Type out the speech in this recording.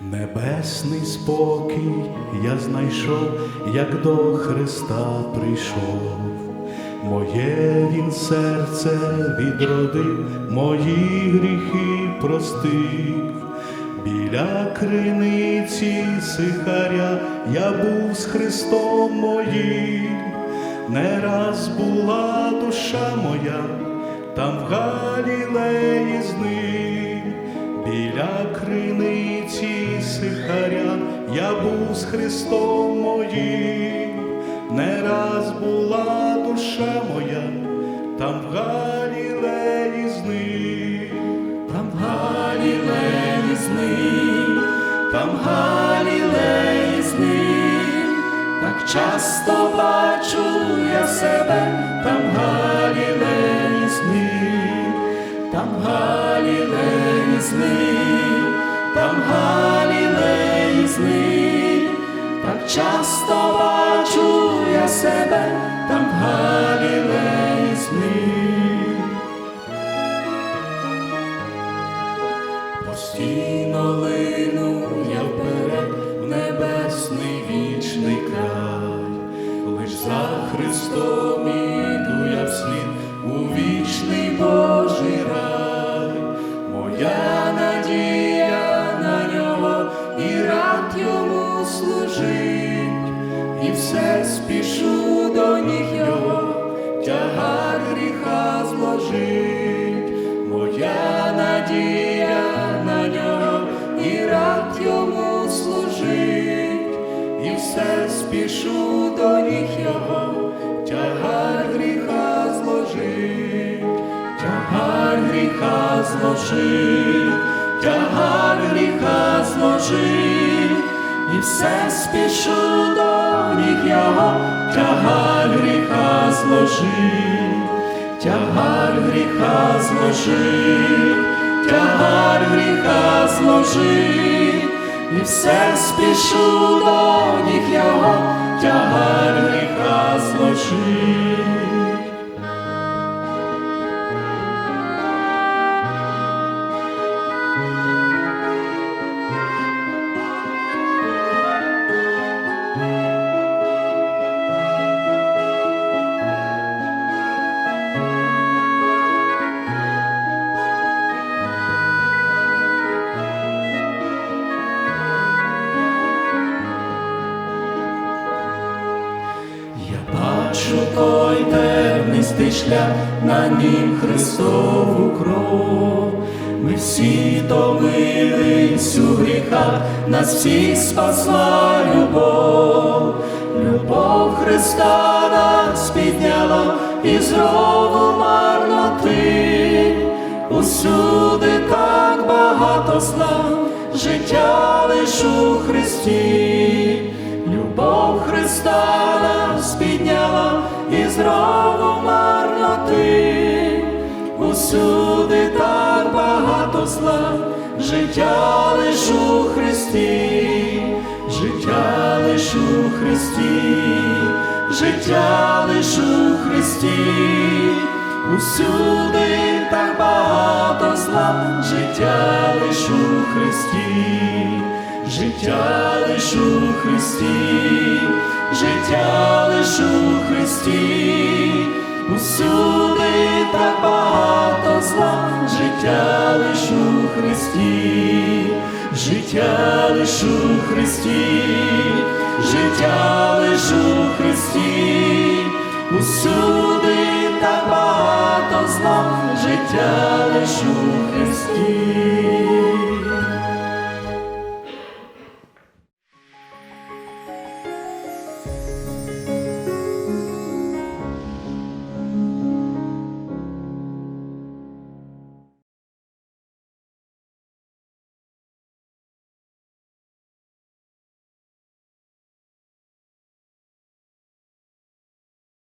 Небесний спокій я знайшов, як до Христа прийшов, моє Він серце відродив, мої гріхи простив, біля криниці сихаря я був з Христом моїм. Не раз була душа моя, там в Галілеї з ним. Біля криниці сихаря я був з Христом моїм, не раз була душа моя, там в Галілеї з ним, там в Галілеї з ним, там в Галілеї з ним, так часто бачу я себе, там Галілеї з там Галілеї з там Галілеї з так часто бачу я себе, там Галілеї з. Постійно лину я вперед надія на нього і рад йому служить, і все спішу до ніг його, тягар гріха зложить, тягар гріха зложить, тягар гріха зложить, і все спішу до ніг його, тягар гріха зложить, тягар гріха зложить, тягар гріха зложи, і все спішу до ніг його, тягар гріха зложить. Той тернистий шлях, на нім Христову кров. Ми всі томились у гріхах, нас всіх спасла любов. Любов Христа нас підняла із рову марноти. Усюди так багато слав, життя лиш у Христі. Із рову марноти, усюди так багато слав, життя лиш у Христі, життя лиш у Христі, життя лиш у Христі, усюди так багато слав, життя лиш у Христі. Життя лиш у Христі, життя лиш у Христі, усюди так багато зла, життя лиш у Христі, життя лиш у Христі, життя лиш у Христі, усюди так багато зла, життя лиш у Христі.